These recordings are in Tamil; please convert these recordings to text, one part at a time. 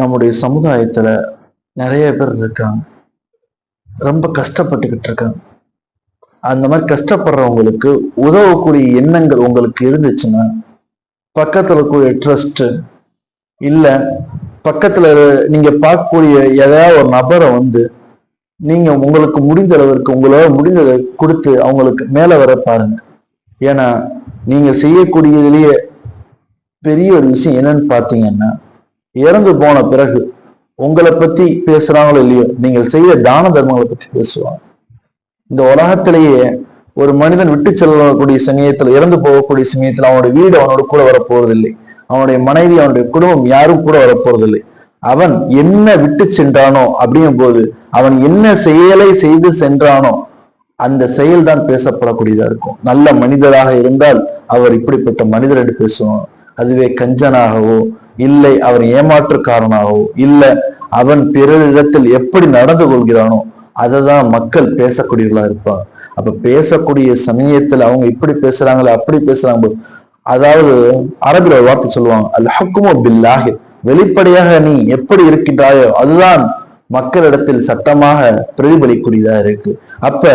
நம்முடைய சமுதாயத்தில் நிறைய பேர் இருக்காங்க. ரொம்ப கஷ்டப்பட்டுக்கிட்டு இருக்காங்க. அந்த மாதிரி கஷ்டப்படுறவங்களுக்கு உதவக்கூடிய எண்ணங்கள் உங்களுக்கு இருந்துச்சுன்னா பக்கத்தில் இருக்கக்கூடிய ட்ரஸ்ட்டு இல்லை பக்கத்தில் நீங்கள் பார்க்கக்கூடிய ஏதாவது ஒரு நபரை வந்து நீங்கள் உங்களுக்கு முடிந்த அளவிற்கு உங்களால் முடிந்ததை கொடுத்து அவங்களுக்கு மேலே வர பாருங்க. ஏன்னா நீங்கள் செய்யக்கூடியதுலேயே பெரிய ஒரு விஷயம் என்னன்னு பார்த்தீங்கன்னா இறந்து போன பிறகு உங்களை பத்தி பேசுறாங்களோ இல்லையோ நீங்கள் செய்த தான தர்மங்களை பத்தி பேசுவாங்க. இந்த உலகத்திலேயே ஒரு மனிதன் விட்டு செல்லக்கூடிய சமயத்துல இறந்து போகக்கூடிய சமயத்துல அவனுடைய வீடு அவனோட கூட வரப்போறதில்லை. அவனுடைய மனைவி அவனுடைய குடும்பம் யாரும் கூட வரப்போறதில்லை. அவன் என்ன விட்டு சென்றானோ அப்படிங்கும் போது அவன் என்ன செயலை செய்து சென்றானோ அந்த செயல் தான் பேசப்படக்கூடியதா இருக்கும். நல்ல மனிதராக இருந்தால் அவர் இப்படிப்பட்ட மனிதர் என்று பேசுவான். அதுவே கஞ்சனாகவோ இல்லை அவன் ஏமாற்றுக்காரனாகவோ இல்லை அவன் பிறரிடத்தில் எப்படி நடந்து கொள்கிறானோ அதை தான் மக்கள் பேசக்கூடியவர்களா இருப்பாங்க. அப்ப பேசக்கூடிய சமயத்துல அவங்க இப்படி பேசுறாங்களே அப்படி பேசுறாங்க போது, அதாவது அரபில் ஒரு வார்த்தை சொல்லுவாங்க அல் ஹக்குமோ பில்லாஹி. வெளிப்படையாக நீ எப்படி இருக்கின்றாயோ அதுதான் மக்களிடத்தில் சட்டமாக பிரதிபலிக்கூடியதா இருக்கு. அப்ப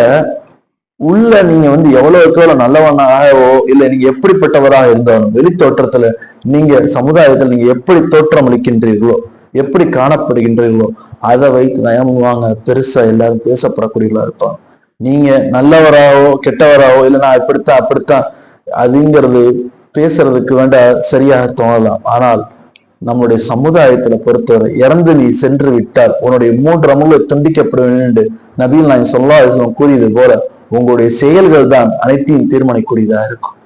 உள்ள நீங்க வந்து எவ்வளவுக்கு எவ்வளவு நல்லவனாகவோ இல்லை நீங்க எப்படிப்பட்டவராக இருந்தாலும் வெளித்தோற்றத்துல நீங்க சமுதாயத்தில் நீங்க எப்படி தோற்றம் அளிக்கின்றீர்களோ எப்படி காணப்படுகின்றீர்களோ அதை வைத்து நயமுவாங்க பெருசா எல்லாரும் பேசப்படக்கூடியவர்களா இருப்பாங்க. நீங்க நல்லவராகவோ கெட்டவராகவோ இல்லை நான் இப்படித்தான் அப்படித்தான் அதுங்கிறது பேசுறதுக்கு வேண்ட சரியாக தோணலாம். ஆனால் நம்முடைய சமுதாயத்துல பொறுத்தவரை இறந்து நீ சென்று விட்டால் உன்னுடைய மூன்று அமுல துண்டிக்கப்பட வேண்டும் என்று நபிகள் நான் சொல்லா கூறியது போல உங்களுடைய செயல்கள் தான் அனைத்தையும் தீர்மானிக்கூடியதாக இருக்கும்.